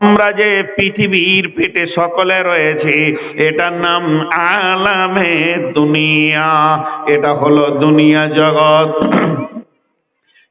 আমরা যে পৃথিবীর পেটে সকলে রয়েছে, এটার নাম আলামে দুনিয়া। এটা হলো দুনিয়া জগৎ।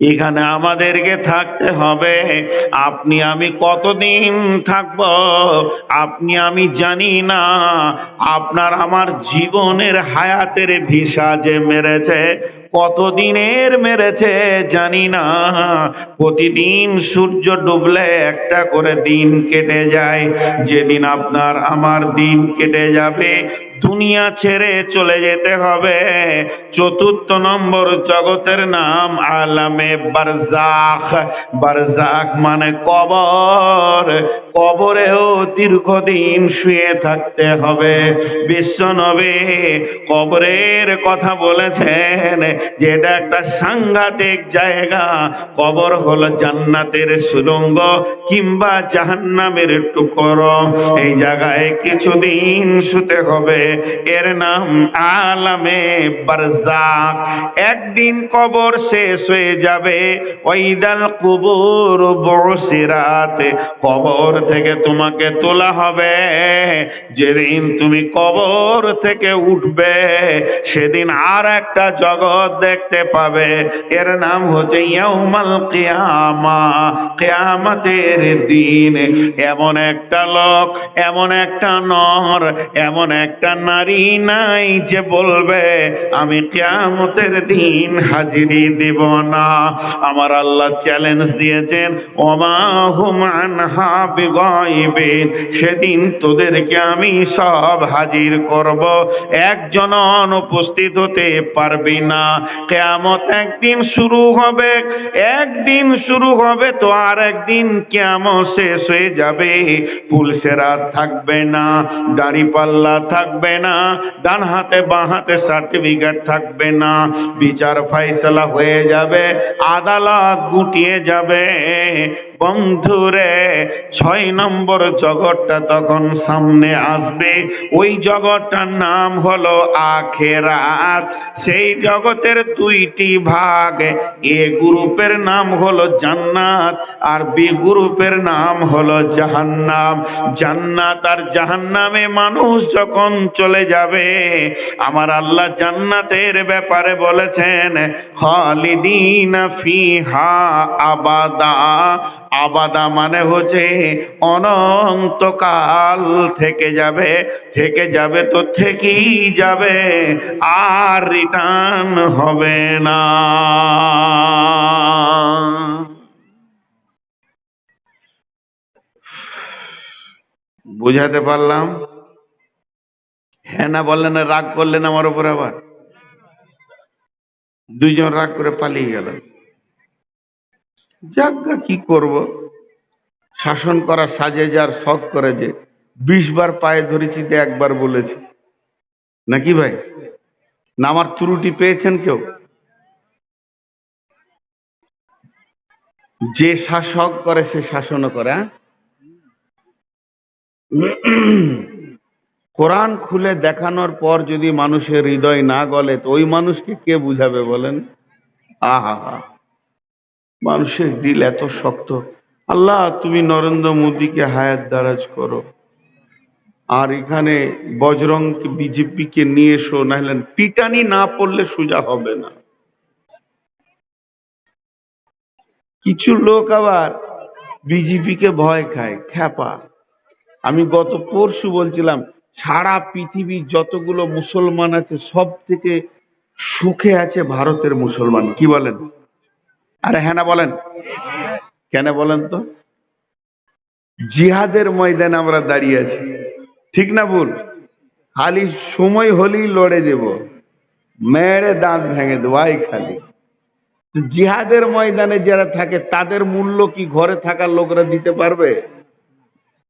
এখানে আমাদেরকে থাকতে হবে। আপনি, আমি কতদিন থাকব? আপনি, আমি জানি না। আপনার আমার জীবনের হায়াতের ভিসা যে মেরেছে কতদিনের মেরেছে জানি না। প্রতিদিন সূর্য ডুবলে একটা করে দিন কেটে যায়। যেদিন আপনার আমার দিন কেটে যাবে, দুনিয়া ছেড়ে চলে যেতে হবে। চতুর্থ নম্বর জগতের নাম আলামে বারজাখ বারজাখ মানে কবর। কবরেও দীর্ঘদিন শুয়ে থাকতে হবে। বিশ্ব নবী কবরের কথা বলেছেন যে এটা একটা সাংঘাতিক জায়গা। কবর হলো জান্নাতের সুরঙ্গ কিংবা জাহান্নামের টুকরো। এই জায়গায় কিছুদিন শুতে হবে। এর নাম আলামে বারজাক একদিন কবর শেষ হয়ে যাবে। ওইদাল কুবুর বসিরাত। কবর থেকে তোমাকে তোলা হবে। যেদিন তুমি কবর থেকে উঠবে, সেদিন আর একটা জগৎ দেখতে পাবে। এর নাম হচ্ছে ইয়াউমাল কিয়ামা। কিয়ামতের দিন এমন একটা লোক, এমন একটা নর, এমন একটা নারী নাই যে বলবে, আমি কিয়ামতের দিন হাজিরি দিব না। আমার আল্লাহ চ্যালেঞ্জ দিয়েছেন, ওমা হুম আনহা বিগাইবিন সেদিন তোদেরকে আমি সব হাজির করব। একজন অনুপস্থিত হতে পারবি না। কেয়ামত একদিন শুরু হবে। একদিন শুরু হবে তো আর একদিন কেয়ামত শেষ হয়ে যাবে। পুলসেরা থাকবে না, দাড়ি পাল্লা থাকবে না, ডান হাতে বাঁ হাতে সার্টিফিকেট থাকবে না। বিচার ফাইসলা হয়ে যাবে, আদালত গুটিয়ে যাবে। বন্ধুরে, ছয় নম্বর জগৎটা তখন সামনে আসবে। ওই জগৎটার নাম হলো আখেরাত। সেই জগতের দুইটি ভাগ, এ গ্রুপের নাম হলো জান্নাত আর বি গ্রুপের নাম হলো জাহান্নাম। জান্নাত আর জাহান্নামে মানুষ যখন চলে যাবে, আমার আল্লাহ জান্নাতের ব্যাপারে বলেছেন, খালিদিনা ফিহা আবাদা। আবাদা মানে হচ্ছে অনন্তকাল থেকে যাবে থেকে যাবে তো থেকেই যাবে, আর রিটার্ন হবে না। বুঝাতে পারলাম? হ্যাঁ না বললেন রাগ করলেন আমার উপর আবার? দুইজন রাগ করে পালিয়ে গেল। যাজ্ঞা কি করব? শাসন করা সাজে যার শখ করে যে বিশ বার পায়ে ধরেছি তো একবার বলেছি। নাকি ভাই? না, আমার ত্রুটি পেয়েছেন কেউ? যে শাসক করে, সে শাসনও করে হ্যাঁ? কোরআন খুলে দেখানোর পর যদি মানুষের হৃদয় না গলে, তো ওই মানুষকে কে বুঝাবে বলেন? আহা। মানুষের দিল এত শক্ত। আল্লাহ, তুমি নরেন্দ্র মোদীকে হায়াত দারাজ করো। আর এখানে বজরং বিজেপিকে নিয়ে এসো, নাহলে পিটানি না পড়লে সোজা হবে না। কিছু লোক আবার বিজেপিকে ভয় খায়, খ্যাপা। আমি গত পরশু বলছিলাম, সারা পৃথিবীর যতগুলো মুসলমান আছে সব থেকে সুখে আছে ভারতের মুসলমান। কি বলেন? আরে হ্যাঁ বলেন? কেন বলেন তো? জিহাদের ময়দানে আমরা দাঁড়িয়ে আছি। ঠিক না ভুল? খালি সময় হলেই লড়ে দেব। মেরে দাঁত ভেঙে দেবো আই খালি। জিহাদের ময়দানে যারা থাকে, তাদের মূল্য কি ঘরে থাকার লোকরা দিতে পারবে?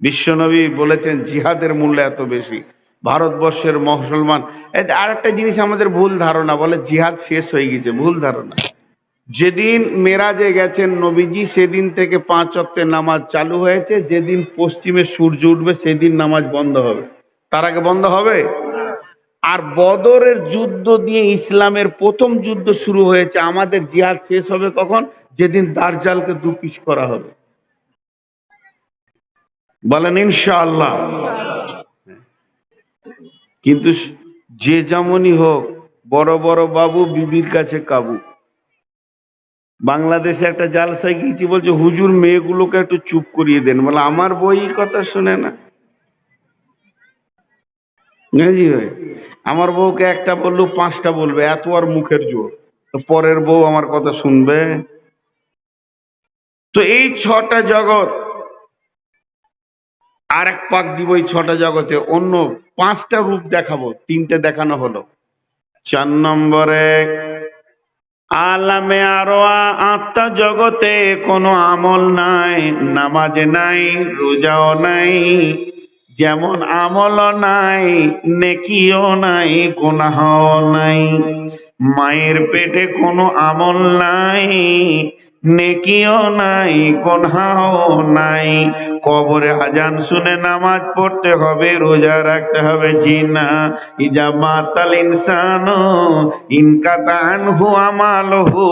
বিশ্বনবী বলেছেন, জিহাদের মূল্য এত বেশি। ভারতবর্ষের মুসলমান আর একটা জিনিস আমাদের ভুল ধারণা বলে, জিহাদ শেষ হয়ে গেছে, ভুল ধারণা। যেদিন মেরাজে গেছেন নবীজি, সেদিন থেকে পাঁচ অক্টের নামাজ চালু হয়েছে। যেদিন পশ্চিমে সূর্য উঠবে, সেদিন নামাজ বন্ধ হবে। তার আগে বন্ধ হবে? আর বদরের যুদ্ধ দিয়ে ইসলামের প্রথম যুদ্ধ শুরু হয়েছে। আমাদের জিহাদ শেষ হবে কখন? যেদিন দার্জালকে দু পিস করা হবে। বলেন, ইনশাআল্লাহ। কিন্তু যে যেমনই হোক, বড় বড় বাবু বিবির কাছে কাবু। বাংলাদেশে একটা জালসায় গিয়েছি, বলছে, হুজুর, মেয়েগুলোকে একটু চুপ করিয়ে দেন। বলে, আমার বই কথা শুনে না। বুঝলি ভাই? আমার বউকে একটা বলল, পাঁচটা বলবে, এত আর মুখের জোর। তো পরের বউ আমার কথা শুনবে? তো এই ছটা জগৎ, আর এক পাক দিব এই ছটা জগতে, অন্য পাঁচটা রূপ দেখাবো, তিনটে দেখানো হলো। চার নম্বরে আলামে আরও আত্মা জগতে কোনো আমল নাই, নামাজ নাই, রোজাও নাই, যেমন আমল নাই, নেকিও নাই, গুনাহও নাই, মায়ের পেটে কোনো আমল নাই নেকিও নাই গুনাহও নাই। কবরে আজান শুনে নামাজ পড়তে হবে, রোজা রাখতে হবে জিনা। ইজা মাতাল ইনসান ইনকা আমাল হু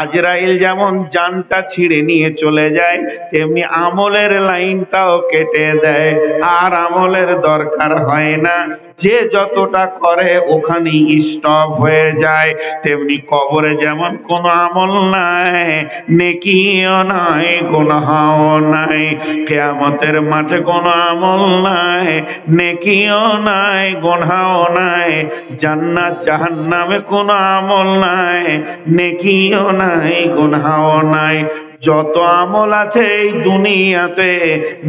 আজরাইল যেমন জানটা ছিঁড়ে নিয়ে চলে যায়, তেমনি আমলের লাইনটাও কেটে দেয়। আর আমলের দরকার হয় না। যে যতটা করে ওখানে স্টপ হয়ে যায়, তেমনি কবরে যেমন কোনো আমল নাই, নেকিও নাই, গুনাহও নাই, কেয়ামতের মাঠে কোনো আমল নাই, নেকিও নাই, গুনাহও নাই, জান্নাত জাহান্নামে কোনো আমল নাই, নেকিও নাই, গুনাহও নাই যত আমল আছে এই দুনিয়াতে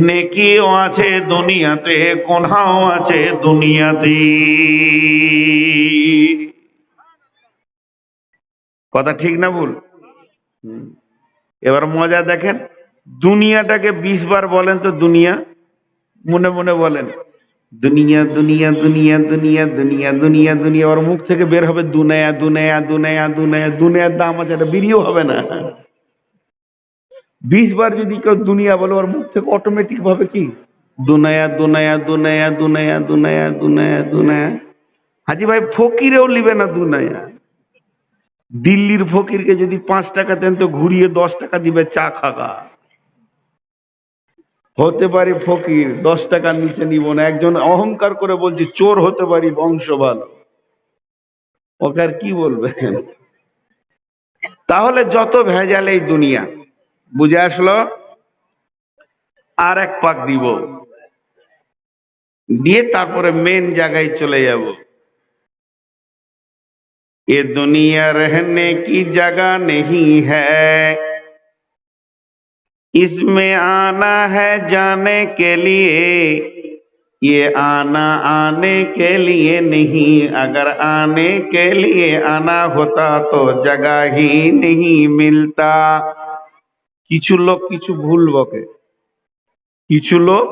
নেকিও আছে দুনিয়াতে কোনহাও আছে দুনিয়াতে কথা ঠিক না ভুল। এবার মজা দেখেন দুনিয়াটাকে বিশ বার বলেন তো দুনিয়া মনে মনে বলেন দুনিয়া দুনিয়া দুনিয়া দুনিয়া দুনিয়া দুনিয়া দুনিয়া ওর মুখ থেকে বের হবে দুনিয়া দুনিয়া দুনিয়া দুনিয়া দুনিয়ার দাম আছে এটা বেরিয়েও হবে না বিশ বার যদি কেউ দুনিয়া বলে, ওর মুখ থেকে অটোমেটিক ভাবে কি? দুনায়া দুনায়া দুনায়া দুনায়া দুনায়া দুনায়া দুনায়া। হাজি ভাই, ফকিরেও লিবে না দুনায়া। দিল্লির ফকিরকে যদি পাঁচ টাকা দেন, তো ঘুরিয়ে দশ টাকা দিবে, চা খাগা হতে পারে ফকির, দশ টাকার নিচে নিব না। একজন অহংকার করে বলছে, চোর হতে পারি, বংশ ভালো। ওকে আর কি বলবে তাহলে যত ভেজাল এই দুনিয়া। বুঝে আসলো আর এক পাক দিব দিয়ে তারপরে মেন জায়গায় চলে যাব ये दुनिया रहने की जगह नहीं है इसमें आना है जाने के लिए ये आना आने के लिए नहीं अगर आने के लिए आना होता तो जगह ही नहीं मिलता কিছু লোক কিছু ভুল বকে। কিছু লোক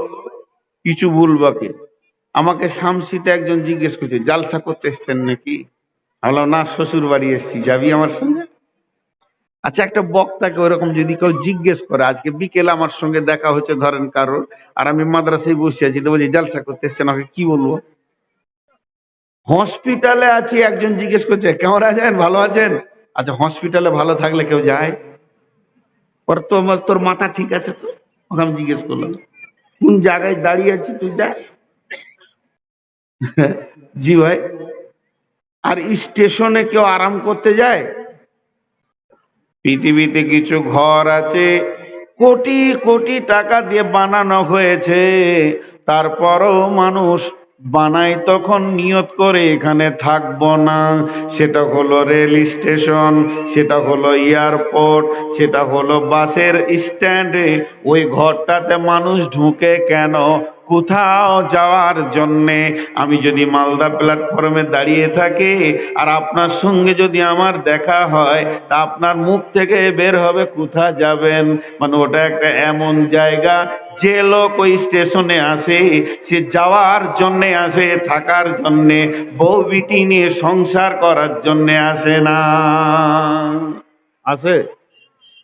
কিছু ভুল বকে। আমাকে শামসিতে একজন জিজ্ঞেস করছে, জালসা করতে এসছেন নাকি? আমি বললাম, না শ্বশুর বাড়ি এসছি, যাবি আমার সঙ্গে? আচ্ছা একটা বক্তাকে ওরকম যদি কেউ জিজ্ঞেস করে, আজকে বিকেলে আমার সঙ্গে দেখা হচ্ছে, ধরেন কারোর, আর আমি মাদ্রাসায় বসে আছি, তো বলছি, জালসা করতে এসছেন, আমাকে কি বলব? হসপিটালে আছি, একজন জিজ্ঞেস করছে, কেমন আছেন? ভালো আছেন? আচ্ছা হসপিটালে ভালো থাকলে কেউ যায়? ওর তো তোর মাথা ঠিক আছে তো? ওকে আমি জিজ্ঞেস করলাম। কোন জায়গায় দাঁড়িয়ে আছি তুই যা জি ভাই। আর স্টেশনে কেউ আরাম করতে যায়? পৃথিবীতে কিছু ঘর আছে, কোটি কোটি টাকা দিয়ে বানানো হয়েছে, তারপরও মানুষ বানায় তখন নিয়ত করে, এখানে থাকব না। সেটা হলো রেল স্টেশন, সেটা হলো এয়ারপোর্ট, সেটা হলো বাসের স্ট্যান্ডে। ওই ঘরটাতে মানুষ ঢুকে কেন? কোথাও যাওয়ার জন্যে আমি যদি মালদা প্ল্যাটফর্মে দাঁড়িয়ে থাকি আর আপনার সঙ্গে যদি আমার দেখা হয়, তা আপনার মুখ থেকে বের হবে কোথা যাবেন? মানে ওটা একটা এমন জায়গা, যে লোক ওই স্টেশনে আসে, সে যাওয়ার জন্যে আসে, থাকার জন্যে, বউ বিটি নিয়ে সংসার করার জন্যে আসে না। আসে?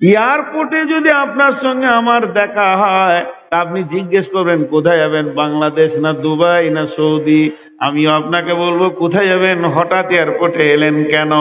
এয়ারপোর্টে যদি আপনার সঙ্গে আমার দেখা হয় আপনি জিজ্ঞেস করবেন, কোথায় যাবেন? বাংলাদেশ না দুবাই না সৌদি? আমিও আপনাকে বলব, কোথায় যাবেন? হঠাৎ এয়ারপোর্টে এলেন কেন?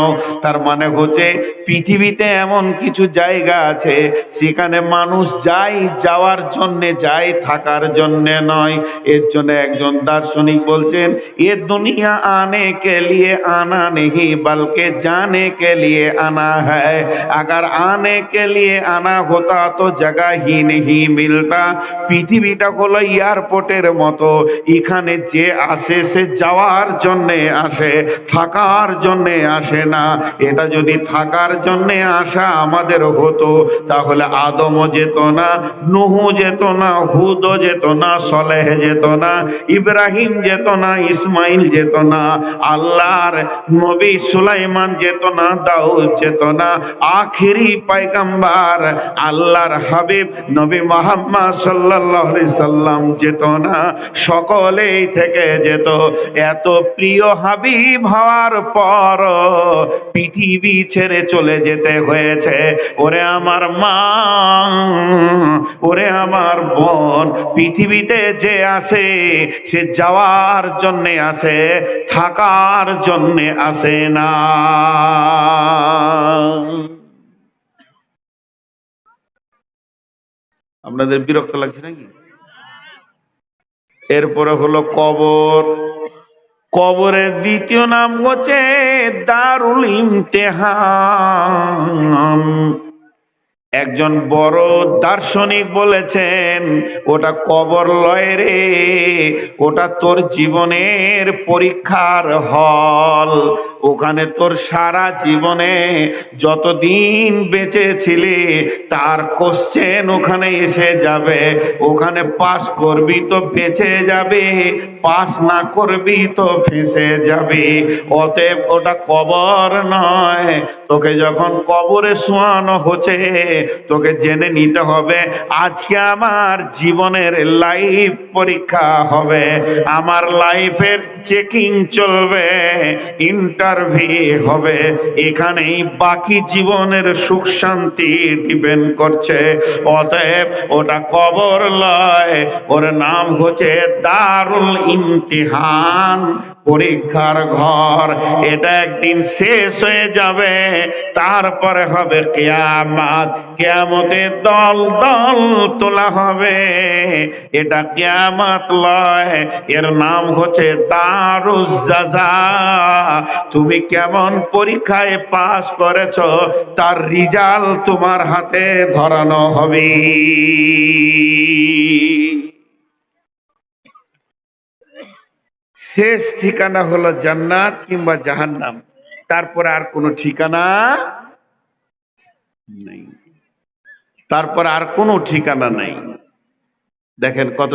তার মানে হচ্ছে পৃথিবীতে এমন কিছু জায়গা আছে, সেখানে মানুষ যাই যাওয়ার জন্য যাই থাকার জন্য নয়। এর জন্য একজন দার্শনিক বলছেন, এ দুনিয়া আনে কে লিয়ে আনা নেহি, বালকে জানে কে লিয়ে আনা হ্যায়। আগার আনে কে লিয়ে আনা হতা তো জগা হি নেহি মিলতা। পৃথিবীটা হলো এয়ারপোর্টের মতো। এখানে যে আসে, সে যাওয়ার জন্যে আসে, থাকার জন্যে আসে না। এটা যদি থাকার জন্যে আসা আমাদের হতো, তাহলে আদমও যেত না, নুহু যেত না হুদও যেত না, সলেহ যেত না, ইব্রাহিম যেত না, ইসমাইল যেত না, আল্লাহর নবী সুলাইমান যেত না, দাউদ যেত না, আখিরি পায়গাম্বার আল্লাহর হাবিব নবী মোহাম্মদ সাল্লাল্লাহু সাল্লাম যেত না, সকলেই থেকে যেত। এত প্রিয় হাবিব হওয়ার পর পৃথিবী ছেড়ে চলে যেতে হয়েছে। ওরে আমার মা, ওরে আমার বোন, পৃথিবীতে যে আসে সে যাওয়ার জন্যে আসে থাকার জন্যে আসে না। আপনাদের বিরক্ত লাগছে নাকি? এরপরে হলো কবর। কবরের দ্বিতীয় নাম হচ্ছে দারুল ইমতেহান। একজন বড় দার্শনিক বলেছেন, ওটা কবর লয় রে, ওটা তোর জীবনের পরীক্ষার হল। ওখানে তোর সারা জীবনে যতদিন বেঁচে ছিলি, তার কোশ্চেন ওখানে এসে যাবে। ওখানে পাস করবি তো বেঁচে যাবে, পাস না করবি তো ফেঁসে যাবে। অতএব ওটা কবর নয়। তোকে যখন কবরে শোয়ানো হচ্ছে তোকে জেনে নিতে হবে, আজকে আমার জীবনের লাইফ পরীক্ষা হবে। আমার লাইফের চেকিং চলবে ইন্টারভিউ হবে। এখানেই বাকি জীবনের সুখ শান্তি ডিপেন্ড করছে। অতএব ওটা কবর লয়, ওর নাম হচ্ছে দারুল ইমতিহান। পরীক্ষার ঘর, এটা একদিন শেষ হয়ে যাবে। তারপরে হবে কেয়ামাত। কেয়ামতে দল দল তোলা হবে। এটা কেয়ামাত লয়। এর নাম হচ্ছে দারুজাজা তুমি কেমন পরীক্ষায় পাস করেছ? তার রিজাল্ট তোমার হাতে ধরানো হবে। শেষ ঠিকানা হলো জান্নাত কিংবা জাহান্নাম। তারপরে আর কোনো ঠিকানা নেই। তারপর আর কোনো ঠিকানা নাই। দেখেন কত